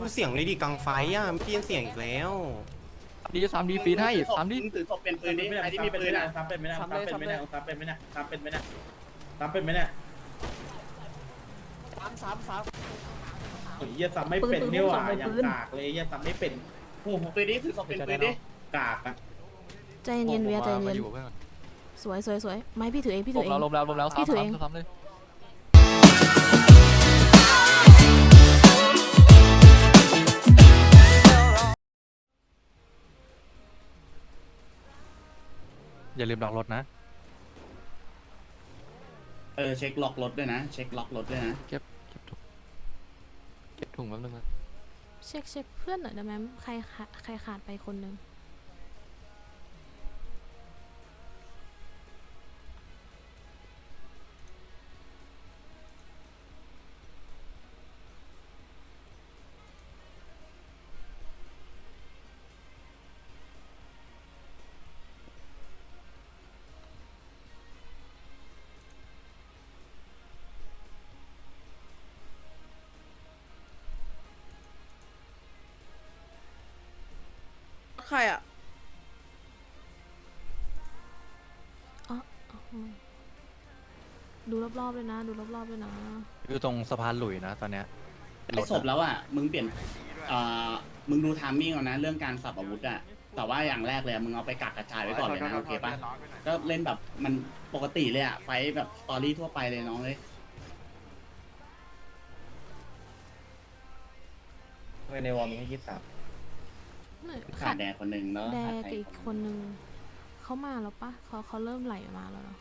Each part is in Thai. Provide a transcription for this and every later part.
กูเสียงเลยดิกลางไฟอะพี่ยังเสียงอีกแล้ว ดีสามดีฟีดให้สามดีถือศพเป็นปืนดิใครที่มีปืนอะซ้ำเป็นไหมนะซ้ำเป็นไหมนะซ้ำเป็นไหมนะซ้ำเป็นไหมนะซ้ำเป็นไหมนะสามสามสามโอ้ยเหี้ยซ้ำไม่เป็นนี่หว่ายังกากเลยเหี้ยซ้ำไม่เป็นโอ้โหปืนดิถือศพเป็นปืนดิกากอะใจเย็นเวียใจเย็นอยู่เพื่อนสวยสวยสวยไม่พี่ถือเองพี่ลถือมเองแล้วลมแล้วลมแล้วพี่สามถือสาเอมง อย่าลืมดอกรถนะ เออเช็คล็อกรถด้วยนะ เช็คล็อกรถด้วยนะ เก็บเก็บถุงเก็บถุงแป๊บนึงนะ เช็คเช็คเพื่อนหน่อยได้ไหมใครขาดใครขาดไปคนหนึ่ง ใครอะอืมดูรอบๆเลยนะ ดูรอบๆเลยนะ อยู่ตรงสะพานหลุยนะตอนเนี้ยไอ้ศพแล้วอะ มึงเปลี่ยนเอ่อมึงดูทามมิ่งเอานะ เรื่องการสับอาวุธอะ แต่ว่าอย่างแรกเลยอะมึงเอาไปกักกระจายไว้ก่อนเลยนะโอเคปะก็เล่นแบบมันปกติเลยอะ ไฟท์แบบสตอรี่ทั่วไปเลยน้องเลยในวอลมีแค่ยี่สิบสาม เนี่ยขาขาดดแดงคนหนึ่งเนาะแดขาดกใครอีกคนหนึ่งเขามาแล้วปะเขาเขาเริ่มไหลมาแล้วเนาะ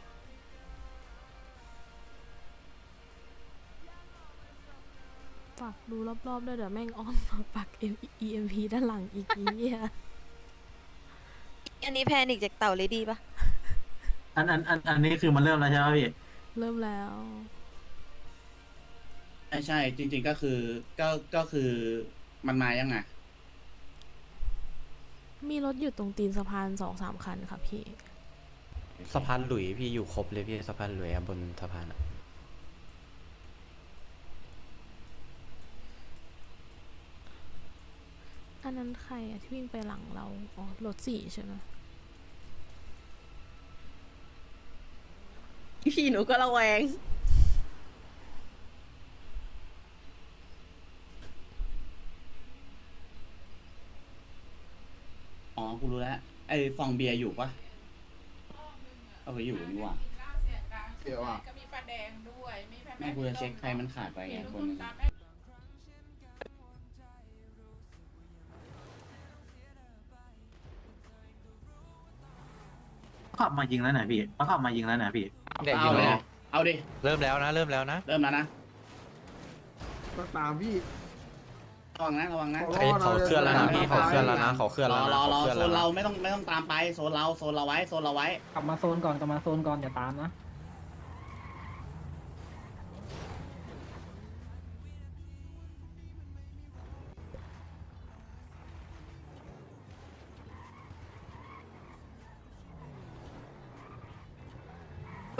ฝากดูรอบๆด้วยเดี๋ยวแม่งอ้อมมาปัก M E M P ด้านหลังอีกนี้ยอันนี้แพนิกจากเต่าเลยดีปะอันอันอันอันนี้คือมันเริ่มแล้วใช่ไหมพี่เริ่มแล้ว ใช่ใช่จริง ๆก็คือก็ก็คือมันมายังไง มีรถอยู่ตรงตีนสะพานสองสามคันค่ะพี่ สะพานหลุยพี่อยู่ครบเลยพี่สะพานหลุยอะบนสะพานอะอันนั้นใครอะที่วิ่งไปหลังเรา อ๋อ รถสี่ใช่ไหมพี่หนูก็ระแวง อ๋อ กูรู้แล้ว ไอ้ฟองเบียร์อยู่ปะเอาไปอยู่นี่หว่าเดี๋ยวอะก็มีปลาแดงด้วยมีแพแม่กูจะเช็คใครมันขาดไปไงคนหนึงตามแม่ขับมายิงแล้วไหนพี่เขาขับมายิงแล้วไหนพี่ เนี่ยยิเอางเลเลยยเอาดิ เริ่มแล้วนะ เริ่มแล้วนะ เริ่มแล้วนะ ก็ตามพี่ ระวังนะระวังนะไอ้เขาเคลื่อนแล้วนะพี่เขาเคลื่อนแล้วนะเขาเคลื่อนรแล้วอนะรอเขารอเคลื่อนโซแล้วนเรานะไม่ต้องไม่ต้องตามไปโซนเราโซนเราไว้โซนเราไว้กลับมาโซนก่อนกลับมาโซนก่อนอย่าตามนะ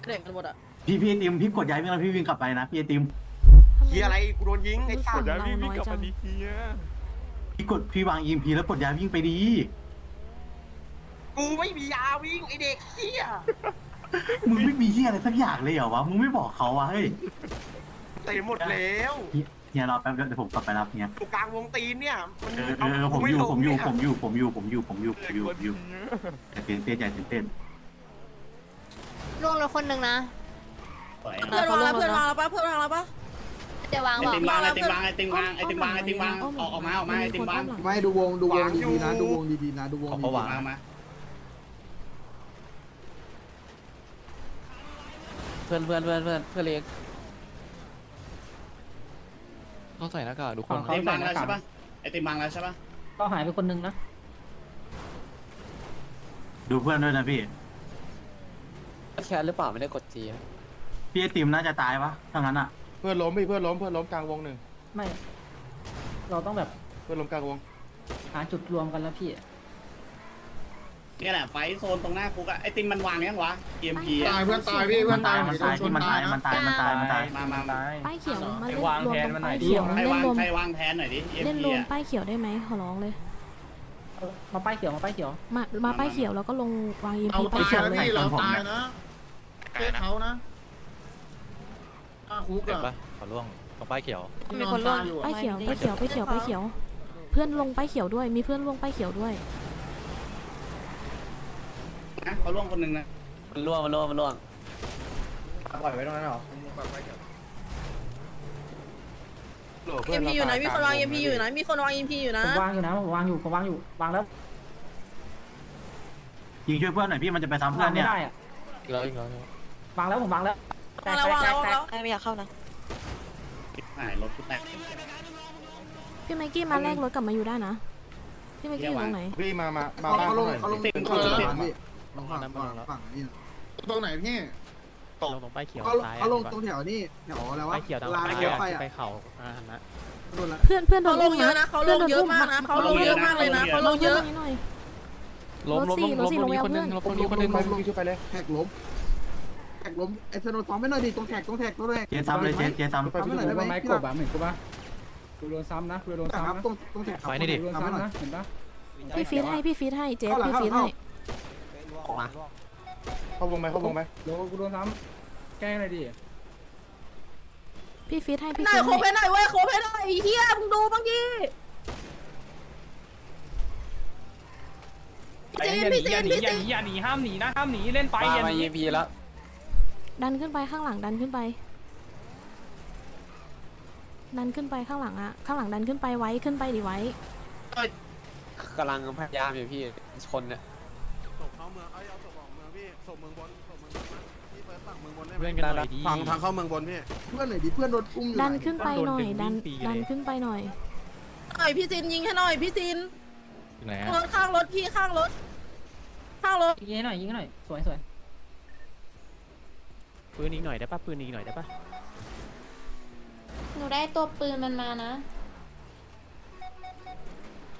เด็กกันหมดอะพี่พี่ไอติมพี่กดย้ายวิ่งแล้วพี่วิ่งกลับไปนะพี่ไอติม เฮียอะไรกูโดนยิงไอ้สัตว์ยาวิ่งกลับมาดีเฮียพี่กดพี่วางมพีแล้วกดยาวิ่งไปดี กูไม่มียาวิ่งไอ้เด็กเฮียมึงไม่มีเที่อะไรสักอย่างเลยเหรอวะ มึงไม่บอกเขาวะเฮ้ยเต็มหมดแล้วเฮียเฮีรอแป๊บเดี๋ยวผมกลับไปรับเนี่ยกลางวงตีนเนี่ยเออเออผมอยู่ ผมอยู่ ผมอยู่ ผมอยู่ ผมอยู่ ผมอยู่ ผมอยู่อยู่อย่าตื่นเต้นอย่าตื่นเต้นล่วงเล้คนหนึ่งนะ เพื่อนวางแล้วเพื่อนวางแล้วปะเพื่อนวางแล้วปะ จะวางไอบอกติมวางไอติมวางไอติมวางไอติมวางไอติมวางออกออกมาออกมาไอติมวางไม่ดูวงดูวงดีๆนะดูวงดีๆนะดูวงเขาดีก็วางมามาเพื่อนเพื่อนเพื่อนเพื่อนเพื่อนเล็กเขาใส่หน้ากากทุกคนไอติมวางแล้วใช่ปะไอติมวางแล้วใช่ปะก็หายไปคนหนึงนะดูเพื่อนด้วยนะพี่แคสหรือเปล่าไม่ได้กดจีพี่ไอติมน่าจะตายปะถ้างั้นอะ เพื่อนล้มพี่เพื่อนล้มเพื่อนล้มกลางวงหนึ่งไม่ เราต้องแบบเพื่อนล้มกลางวงหาจุดรวมกันแล้วพี่ เนี่ยแหละไฟโซนตรงหน้าคุกอะไอติมมันวางยังวะ EMP อะตายเพื่อนตายพี่มันตายมันตายที่มันตายมันตายมันตายมันตายมามามาป้ายเขียวมาเล่นรวมตรงป้ายเขียวใครเล่นวางรวมใครวางแทนหน่อยดิ เล่น EMP รวมอะป้ายเขียวได้ไหมขอร้องเลย มาป้ายเขียวมาป้ายเขียวมามาป้ายเขียวแล้วก็ลงวาง EMP ป้ายเขียวเลยเราตายนะเขานะ คุกเห็นอะปะขอล่วงตรงป้ายเขียว มีคนร่วง ป้ายเขียวป้ายเขียวป้ายเขียวป้ายเขียว เพื่อนลงป้ายเขียวด้วย มีเพื่อนลงป้ายเขียวด้วย นะเขาล่วงคนหนึ่งนะมันล่วงมันล่วงมันล่วงปล่อยไว้ตรงนั้นเหรอเอ็มพีอยู่ไหนมีคนวางเอ็มพีอยู่ไหนมีคนวางเอ็มพีอยู่นะ ผมวางอยู่นะผมวางอยู่ผมวางอยู่วางแล้วยิงช่วยเพื่อนหน่อยพี่มันจะไปซ้ำเพื่วาองนไม่เนี่ยได้อะอีกแล้วอีกแล้ววางแล้วผมวางแล้ว วางแล้ววางแล้ววางแล้วไม่อยากเข้านะ หายรถกูแตกพี่ไมค์กี้มาแลกรถกลับมาอยู่ได้นะ พี่ไมค์กี้อยู่ตรงไหน พี่มา มา มาบ้านเขาหน่อยติมเขาลงติมฝั่งฝั่งฝั่งนี่ตรงไหนพี่ลงตรงป้ายเขียวเขาเขาลงตรงแถวนี่แถวอะไรวะป้ายเขียวทางลานป้ายรเขียวถไฟไปอะเขาอ่านะโดนละเพื่อนเพื่อนโดเขานลอุ้งมเยอะนะนะเขาลงเยอะมากนะเขาลงเยอะมากเลยนะเขาลงเยอะนิดหน่อย ล้มล้มล้มรล้ถมสี่ตรรถงสี่นี้คนหนึงล้มตรงนี้คนหนึงล้มขึ้นไปเลยแท็กล้ม แท็กล้มไอ้สโนว์ซ้อมไม่หน่อยดิตรงแท็กตรงแท็กตรงแท็กเจซ้ำเลยเจเจซ้ำซ้อมไม่หน่อยได้ไหมไม้พี่กรับอะเหมือนกูปะกูโดนซ้ำนะกูโดนครับซ้ำนะตรงตรงแท็กโดนซ้ำนะเห็นปะพี่ฟีดให้พี่ฟีดให้เจสพี่ฟีดให้เข้าวงไหมเข้าวงไหมโดนกูโดนซ้ำแกล้งอะไรดิพี่ฟีดให้พี่หน่ฟีอยดโคให้เพหน่อยเว้ยโคเพหน่อยไอ้เฮียมึงดูบ้างดิไอ้อย่าหนีอย่าหนีอย่าหนีอย่าหนีห้ามหนีนะห้ามหนีเล่นไปอย่ามาหนี EMP แล้ว ดันขึ้นไปข้างหลังดันขึ้นไป ดันขึ้นไปข้างหลังอะข้างหลังดันขึ้นไปไว้ขึ้นไปดิไว้ กำลังพยายามอยู่พี่คนเนี่ยส่งเข้าเมืองเอาเอาส่งออกเมืองพี่ส่งเมืองบนส่งเมืองบนพี่เฟิร์สฝั่งเมืองบนได้ไหมเพื่อนกันหน่อยดีฝั่งทางเข้าเมืองบนพี่ เพื่อนหน่อยดิเพื่อนโดนอุ้มอยู่ดันขึ้นไปหน่อยต้องโดนดึงดันวิ่งฟรีเลยดันขึ้นไปหน่อย หน่อยพี่ซินยิงให้หน่อยพี่ซินอยู่ไหนรถข้างรถพี่ข้างรถ ข้างรถยิงให้หน่อยยิงให้หน่อยสวยสวย ปืนอีกหน่อยได้ปะปืนอีกหน่อยได้ปะหนูได้ตัวปืนมันมานะ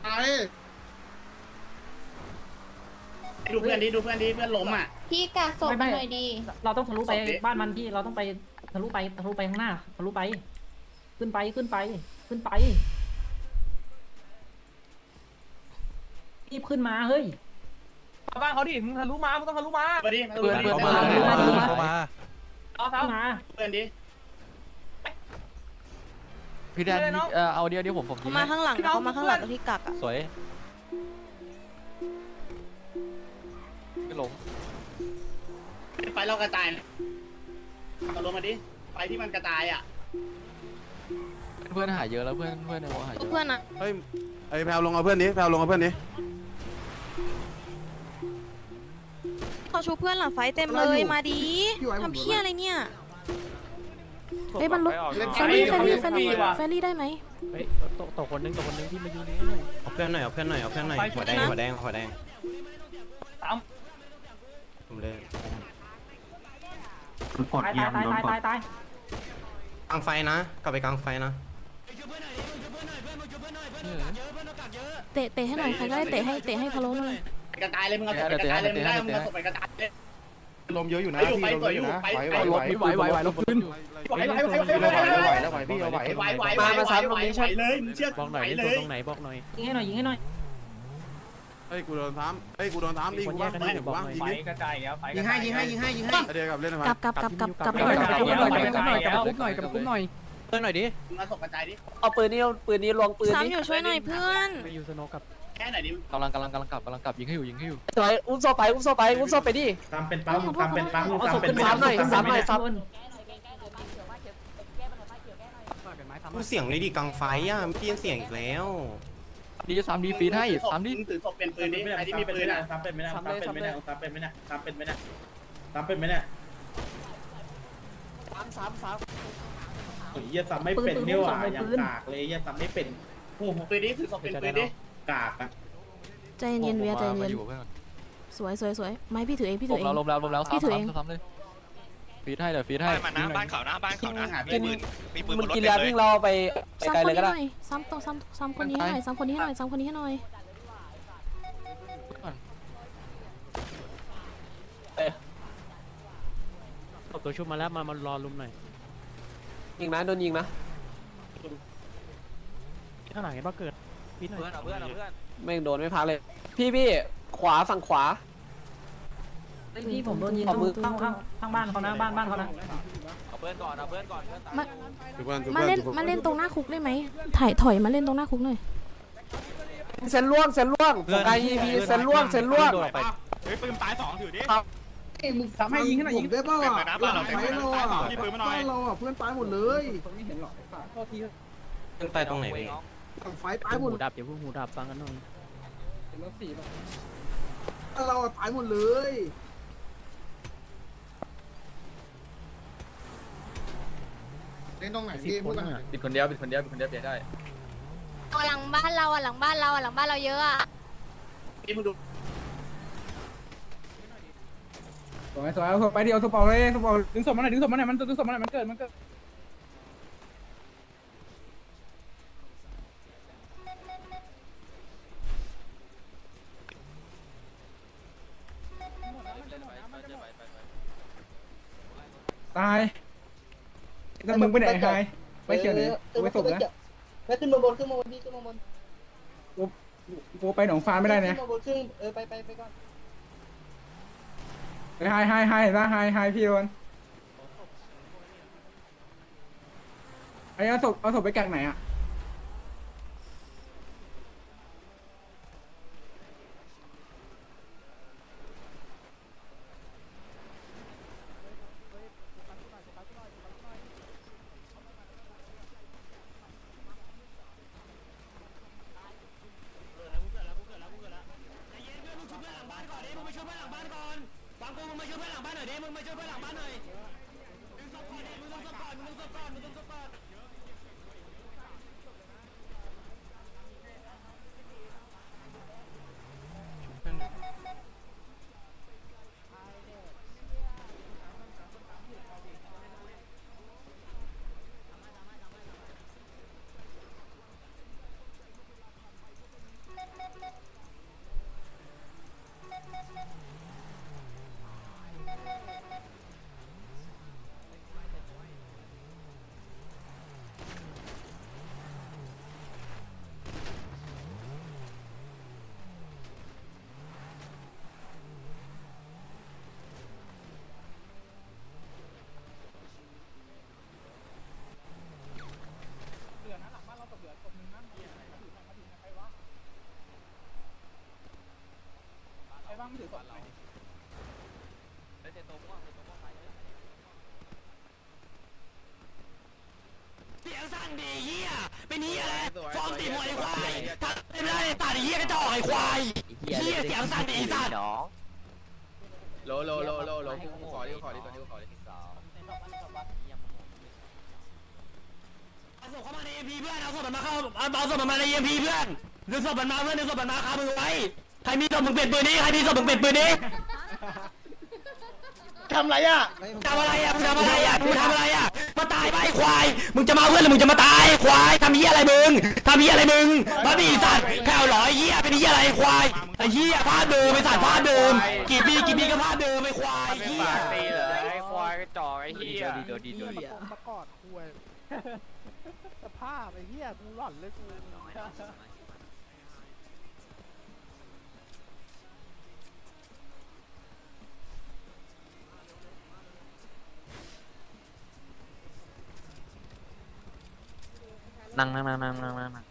ไอ้ดูเพื่อนดิดูเพื่อนดิเพื่อนล้มอะ พี่กากศพมาหน่อยดี เราต้องทะลุไปศพดิ บ้านมันพี่เราต้องไปทะลุไปทะลุไปข้างหน้าทะลุไป ขึ้นไปขึ้นไปขึ้นไปรีบขึ้นมาเฮ้ย บ้านเขาดิ มึงทะลุมา มึงต้องทะลุมา มาดิมาเพื่อนดิเข้ามาเพื่อนเพื่อนเข้ามาเอาขึ้นซ้ำ มาเพื่อนดิพี่แดนเอ่อเอาเดียวเดียวผมผมเขามาข้างหลังนะเขามาข้างหลังตรงที่กักอะสวยไม่ล้มไฟเรากระจายนะเอาลงมาดิไฟที่มันกระจายอะเพื่อนหายเยอะแล้วเพื่อนเพื่อนในวอหายเยอะเพื่อนอะเฮ้ยไอ้แพลวลงเอาเพื่อนนี้แพลวลงเอาเพื่อนนี้ เขาชูเพื่อนหลังไฟเต็มเลยมาดีทำเพี้ยอะไรเนี่ยเอ้ยมันลุกแฟรี่แฟรี่แฟรี่แฟรี่ได้ไหมเฮ้ยตกตกคนนึงตกคนนึงที่มายืนนี่หน่อยเอาเพื่อนหน่อยเอาเพื่อนหน่อยเอาเพื่อนหน่อยหัวแดงหัวแดงหัวแดงซ้ผมเลยคือกดตายเยียตายมตายโดนตายกดตายตายกลางไฟนะ กลับไปกลางไฟนะเตะเตะให้หน่อยใครก็ได้เตะให้เตะให้พะโล้หน่อย กระจายเลยมึงเอาศพไปกระจายเลยมึงได้มึงเอาศพไปกระจายเลยลมเยอะอยู่นะไปอยู่ไปต่อยอยู่ไปไปไหวไหวไหวไหวลบขึ้นไหวไหวไหวไหวไหวแล้วไหวพี่เอาไหวไหวไหวไหวไหวไหวไหวเลยมึงเชื่อบอกหน่อยไหวนี่เลตัวยตรงไหนบอกหน่อยยิงให้หน่อยยิงให้หน่อยเฮ้ยกูโดนซ้ำเฮ้ยกูโดนซ้ำดิคนกูแยว่ากกันให้บอกหน่อยยิงไฟดิกระจายแล้วไฟยิงให้ยิงให้ยิงให้ยิงให้เดี๋ยวกลับเล่นทำไมกลับกลับกลับกลับกลับไปไปกก่ระอนจายแล้วกระจายแล้วกระจายแล้วเพื่อนหน่อยดิมึงเอาศพกระจายดิเอาปืนนี้ปืนนี้ลวงปืนซ้ำอยู่ช่วยหน่อยเพื่อนไปยูสโนกับแค่ไหนดิกำลังกำลังกำลังกลับกำลังกลับยิงให้อยู่ยิงให้อยู่สวยอุ้มโซไปอุ้มโซไปอุ้มโซไปดิซ้ำเป็นปั๊มซ้ำเป็นปั๊มเอาศซ้ำพเป็นขึ้นปั๊มามหน่อยซ้ำซ้ำหเป็นน่อยปั๊มซ้ำพูดเสียงเลยดิกลางไฟอะเปลี่ยนเสียงอีกแล้วดีจะซ้ำดีฟีดให้ซ้ำดิมึงถือศพเป็นปืนดิใครที่มีปืนอะซ้ำเป็นไม่ได้ซ้ำเป็นไม่ได้ซ้ำเป็นไม่ได้ซ้ำเป็นไม่ได้ซ้ำเป็นไม่ได้ซ้ำซ้ำซ้โอ้ยเหี้ยซ้ำไม่เป็นนี่หว่ายังกากเลยเหี้ยซ้ำไม่เป็นโอ้โหปืนดิถือศพเป็นปืนดิ กากอะใจเย็นเวียใจเย็นสวยสวยสวยไม่พี่ถือเองพี่ถือเอง ลมแล้วลมแล้วพี่ถือเอง ซ้ำเลยฟีดให้เดี๋ยวฟีดให้ บ้านมันนะบ้านเขาน้าบ้านเขานะมีปืนมีปืนมันนรถกินเต็มยาเลวิ่งเราไปไปไกลซ้ำคเลนยนี้ก็หด้น่อยซ้ำตัวซ้ำซ้ำคนนี้ให้หน่อยซ้ำคนนี้ให้หน่อยซ้ำคนนี้ให้หน่อยเอาตัวชุบมาแล้วมามารอลุมหน่อยยิงไหมโดนยิงไนะข้างหลังเห็นปะเกิด พี่หน่อยเพื่อนเอาเพื่อนเอาเพื่อนไม่งโดนไม่พักเลย พี่พี่ขวาฝั่งขวา เฮ้ยพี่ผมโดนยิงขอบมือข้างข้างข้างบ้านเขานะบ้านบ้านเขานะเอาเพื่อนก่อนเอาเพื่อนก่อนเพื่อนตายมา ทุกคนทุกคมาเล่นทุกคมาเล่นตรงหน้าคุกได้ไหมถ่ายถอยมาเล่นตรงหน้าคุกหน่อยเซนล่วงเซนล่วงโฟกัสยีพีเซนล่วงเซนล่วง เฮ้ยปืนตายสองถือดิมึงทำให้ยิงขนาดยิงได้ป่าวอะหลังไฟเราอะบ้านเราอะเพื่อนตายหมดเลยเพิ่งไปตรงไหนพี่ หลังไฟตายหมหูดดับอย่าเพิ่งหูดับฟังกันหน่อยเราอะตายหมดเลยเล่นตรงไหนพี่พูดหน่อยปิดคนเดียวปิดคนเดียวปิดคนเดียวเปลี่ยนได้เอาหลังบ้านเราอะหลังบ้านเราอะหลังบ้านเราเยอะอะนี่มึงดูสวยสวยเอาศพไปเดียวศพเอาเลยศพเอาดึงศพมาหน่อยดึงศพมาหน่อยมันดึงศพมาหน่อยมันเกิดมันเกิด มึงไปไหนไฮไปเขียวเลยกูไปศพนะไปขึ้นมาบนขึ้นมาบนพี่ขึ้นมาบนกูไปหนองฟ้าไม่ได้นะขึ้นมาบนขึ้นเออไปไปไปก่อนไฮไฮไฮเห็นปะไฮไฮพี่โอนไอ้เอาศพเอาศพไปกักไหนอะ ช่วยเพื่อนหลังบ้านหน่อยดิมึงมาช่วยเพื่อนหลังบ้านหน่อยมึงต้องก่อนดิมึงต้องก่อนมึงต้องก่อนมึงต้องก่อน เป็นเหี้ยอะไรฟอร์มตีมวยควายถ้าไม่ได้ตัดเหี้ยกระจอกไอ้ควายเหี้ยเสียงสั่นดีสัตว์โลโลโลโลโลกูขอดิกูขอดิกูขอดิเอาศพเข้ามาใน EMP เพื่อนเอาศพมันมาเข้าเอาเอาศพมันมาใน EMP เพื่อนดึงศพมันมาเพื่อนดึงศพมันมาคามือไว้ใครมีศพมึงเปลี่ยนปืนนี้ใครมีศพมึงเปลี่ยนปืนนี้ทำไรอะทำอะไรอะมึงทำอะไรอะมึงทำอะไรอะ มาตายไปไอ้ควาย มึงจะมาเพื่อนหรือมึงจะมาตายไอ้ควายทำเหี้ยอะไรมึงทำเหี้ยอะไรมึงมาดิสัตว์แค่เอาหรอไอ้เหี้ยเป็นเหี้ยอะไรไอ้ควายไอ้เหี้ยภาพเดิมไอ้สัตว์ภาพเดิม กี่ปีกี่ปีก็ภาพเดิมไอ้ควายไอ้เหี้ยตีเหรอไอ้ควายกระจอกไอ้เหี้ยดีโดดีโดดีมากอดคุยสภาพไอ้เหี้ยกูหล่อนเลยกู นั่งนั่งนั่งนั่งนั่งนั่ง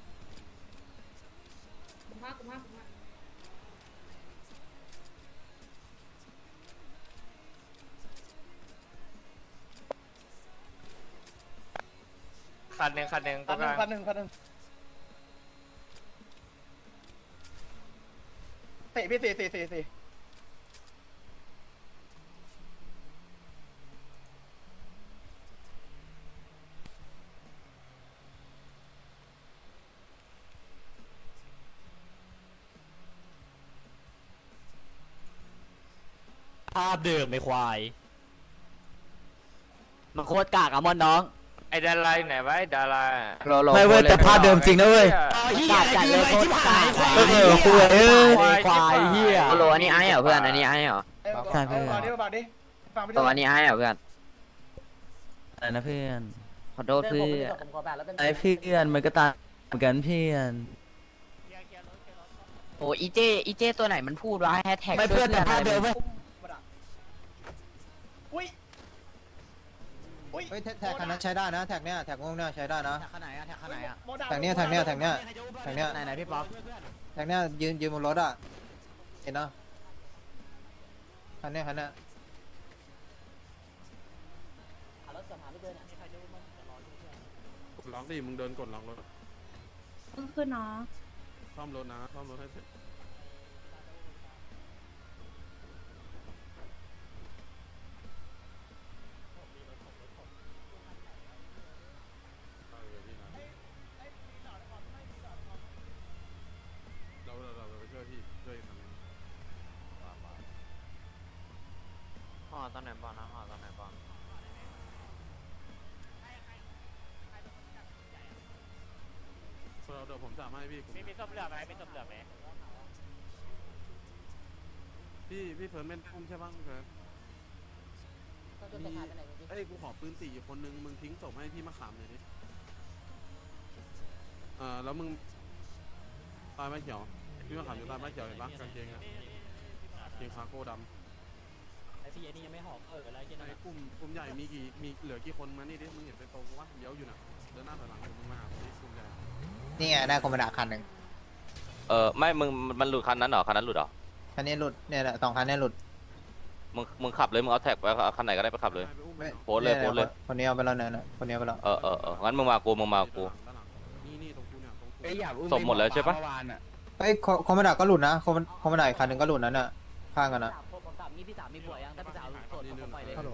คันหนึ่งคันหนึ่งคันหนึ่งคันหนึ่งคันหนึ่งสี่พี่สี่สี่สี่สี่ เดิมไอ้ควาย มันโคตรกากอะมอนน้องไอ้ดาราไหนวะไอ้ดาราไม่เว้ยแต่ภาพเดิมจริงนะเว้ยเอาเหี้ยอะไรคือไอ้ที่ผ่านไอ้ควายเออคุยเอ้ยควายเหี้ยโลอันนี้ไอ้เหรอเพื่อนอันนี้ไอ้เหรอใช่เพื่อนตัวอันนี้ไอ้เหรอเพื่อนอะไรนะเพื่อนขอโทษเพื่อนไอเพื่อนมันก็ตายเหมือนกันเพื่อนโอ้อีเจอีเจตัวไหนมันพูดวะแฮชแท็กไม่เพื่อนแต่ภาพเดิมเว้ย เฮ้ยแท็กคันนั้นใช้ได้นะ แท็กเนี้ยแท็กงงเนี่ยใช้ได้นะขนาดอะขนาดอะแท็กเนี้ยแท็กเนี้ยแท็กเนี้ยแท็กเนี้ยไหนไหนพี่ป๊อปแท็กเนี้ยยืนยืนบนรถอะ เห็นนะคันเนี้ยคันเนี้ยกดล็อกดิมึงเดินกดล็อกรถขึ้นเนาะซ่อมรถนะซ่อมรถให้เสร็จ ตอนไหนบอลนะห่อตอนไหนบอลเราเดี๋ยวผมจะให้พี่มีมีส้มเหลือไหมมีส้มเหลือไหมพี่พี่เฟิร์นเป็นอุ้มใช่ป่ะพี่เฟิร์นมีเอ้ยกูขอปืนสี่อีกคนนึงมึงทิ้งศพให้พี่มะขามหน่อยดิเอ่าแล้วมึงตายไม้เขียวพี่มะขามอยู่ตายไม้เขียวเห็นปะกางเกงอะกางเกงคาโก้ดำ ไอพี่นี่ยังไม่หอบเอออะไรเงี้ยไอ้กลุ่มกลุ่มใหญ่มีกี่มีเหลือกี่คนมานี่ดิมึงเห็นเป็นโตกูวะเดี๋ยวอยู่น่ะเดินหน้าถอยหลังมึงมาหาพี่กลุ่มใหญ่นี่ไงได้คอมมานดาคันหนึ่งเออไม่มึงมันหลุดคันนั้นเหรอคันนั้นหลุดเหรอคันนี้หลุดเนี่ยแหละสองคันเนี้หลุดมึงมึงขับเลยมึงเอาแท็กไปเอาคันไหนก็ได้ไปขับเลยไปอุ้มไปไม่โพสต์เลยโพสต์เลยคนนี้เอาไปแล้วเนี่ยนะคนนี้เอาไปแล้วเออเออเอองั้นมึงมากูมึงมากู ด้านหลังนี่นี่ตรงกูเนี่ยตรงกูเอ้ยอยากอุ้มศพหมดแล้วใช่ปะ เมื่อวานอะเฮ้ยคอมมานดาก็หลุดนะคอมคอมมานดาอีกคันหนึ่งก็หลุดนั่นน่ะข้างกันนะ ผมถามมีพี่สามมีผัวยังถ้าพี่สาวโสดผมปล่อยเลยฮัลโหล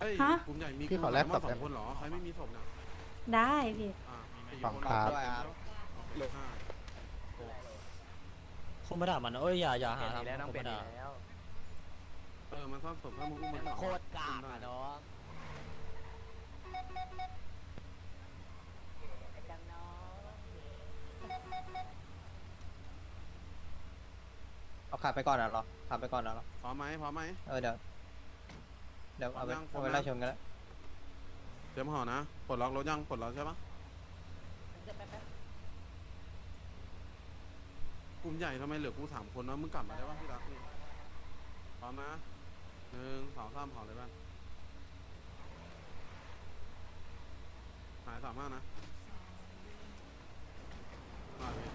เอ้ยกลุ่มใหญ่มีพี่ขอแลกศพสองคนเหรอ ใครไม่มีศพเนี่ยได้พี่ อ่าสี่สองคนครับ โอเคห้าคุณมาด่ามันเอ้ยอย่าอย่าหาแล้วน้องเป็นแล้วเออมันซ่อนศพถ้ามึงอุ้มมันโคตรกากอะน้อง เอาขับไปก่อนนะเหรอขับไปก่อนนะเหรอพร้อมไหมพร้อมไหม เออเดี๋ยวเดี๋ยวเอาไปยังเอาไปยังไล่ชนกันแล้วเตรียมห่อนะปลดล็อกรถยังปลดล็อกใช่ปะกลุ่มใหญ่ทำไมเหลือกูสามคนวะมึงกลับมาได้ปะพี่รักนี่พร้อมนะหนึ่งสองสามห่อเลยบ้านหายสามห้านะมาพี่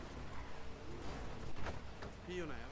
พี่อยู่ไหนอะ